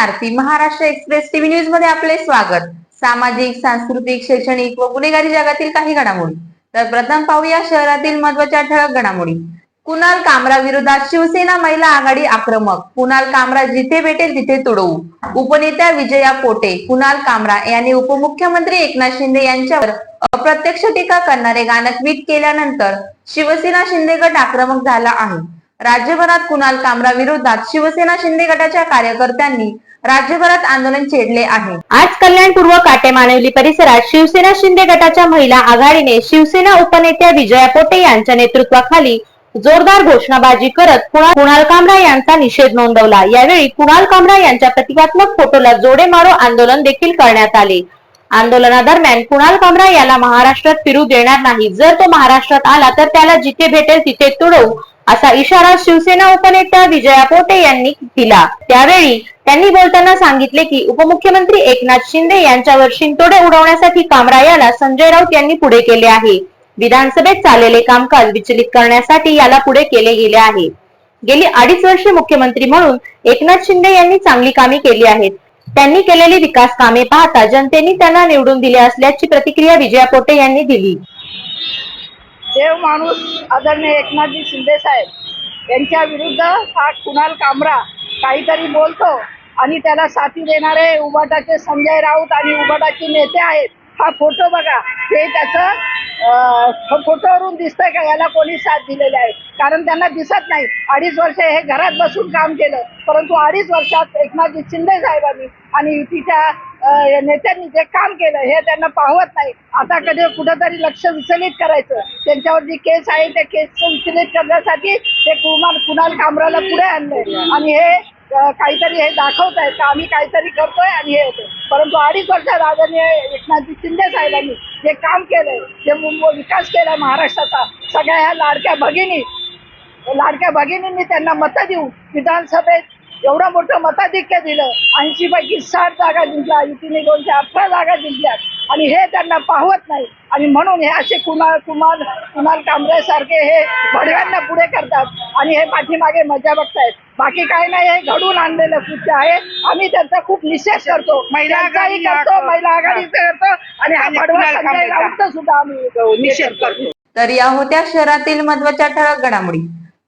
आरती Maharashtra express TV न्यूजमध्ये आपले स्वागत. सामाजिक सांस्कृतिक शैक्षणिक व गुन्हेगारी जगातील काही घडामोडी. तर प्रथम पाहूया शहरातील महत्त्वाच्या ठळक घडामोडी. कुणाल कामरा विरोधात शिवसेना महिला आघाडी आक्रमक. कुणाल कामरा जिथे भेटेल तिथे तुडवू. उपनेत्या विजया पोटे कुणाल कामरा यांनी उपमुख्यमंत्री एकनाथ शिंदे यांच्यावर अप्रत्यक्ष टीका करणारे गाणं ट्विट केल्यानंतर शिवसेना शिंदे गट आक्रमक झाला आहे. राज्यभरात कुणाल कामरा विरोधात शिवसेना शिंदे गटाच्या कार्यकर्त्यांनी राज्यभरात आंदोलन छेडले आहे. आज कल्याणपूर्व काटेमानवली परिसरात शिवसेना शिंदे गटाच्या महिला आघाडीने शिवसेना उपनेत्या विजया पोटे यांच्या नेतृत्वाखाली जोरदार घोषणाबाजी करत कुणाल कुणाल कामरा यांचा निषेध नोंदवला. यावेळी कुणाल कामरा यांच्या प्रतिकात्मक फोटोला जोडे मारो आंदोलन देखील करण्यात आले. आंदोलनादरम्यान कुणाल कामरा याला महाराष्ट्रात फिरू देणार नाही. जर तो महाराष्ट्रात आला तर त्याला जिथे भेटेल तिथे तुडवू असा इशारा शिवसेना उपनेत्या विजया पोटे यांनी दिला. त्यावेळी त्यांनी बोलताना सांगितले की उपमुख्यमंत्री एकनाथ शिंदे यांच्यावर शिंतोडे उडवण्यासाठी कामरा याला संजय राऊत यांनी पुढे केले आहे. विधानसभेत चाललेले कामकाज विचलित करण्यासाठी याला पुढे केले गेले आहे. गेली अडीच वर्षे मुख्यमंत्री म्हणून एकनाथ शिंदे यांनी चांगली कामे केली आहेत. त्यांनी केलेली विकास कामे पाहता जनतेने त्यांना निवडून दिले असल्याची प्रतिक्रिया विजया पोटे यांनी दिली. देव माणूस आदरणीय एकनाथजी शिंदे साहेब यांच्या विरुद्ध हा कुणाल कामरा काहीतरी बोलतो आणि त्याला साथी देणारे उबाटाचे संजय राऊत आणि उबाटाचे नेते आहेत हा फोटो बघा. हे त्याचं अं, फोटोवरून दिसतंय का? याला कोणी साथ दिलेले आहे? कारण त्यांना दिसत नाही. अडीच वर्ष हे घरात बसून काम केलं. परंतु अडीच वर्षात एकनाथजी शिंदे साहेबांनी आणि युतीच्या नेत्यांनी जे काम केलं हे त्यांना पाहवत नाही. आता कधी कुठंतरी लक्ष विचलित करायचं. त्यांच्यावर जी केस आहे त्या केस विचलित करण्यासाठी ते कुमार कुणाल कामराला पुढे आणलंय आणि हे काहीतरी हे दाखवत आहेत का आम्ही काहीतरी करतोय आणि हे होतोय. परंतु अडीच वर्षात आदरणीय एकनाथजी शिंदे साहेबांनी जे काम केलंय जे मुंबई विकास केलाय महाराष्ट्राचा सगळ्या ह्या लाडक्या भगिनी लाडक्या भगिनींनी त्यांना मतं देऊन विधानसभेत एवढं मोठं मताधिक्य दिलं ऐंशी पैकी साठ जागा जिंकल्या युतीने दोनशे अठरा जागा जिंकल्या. आणि हे त्यांना पाहवत नाही. आणि म्हणून हे असे कुणाल कुमार कुणाल कांबळे सारखे हे भडव्यांना पुढे करतात. आणि हे पाठीमागे मजा बघतायत. बाकी काय नाही हे घडून आणलेलं कृत्य आहे. आम्ही त्यांचा खूप निषेध करतो. महिला त्यांचाही आघाडी करतो महिला आघाडीचा करतो. आणि हा भडवा सुद्धा आम्ही निषेध करतो. तर या होत्या शहरातील महत्त्वाच्या ठळक घडामोडी.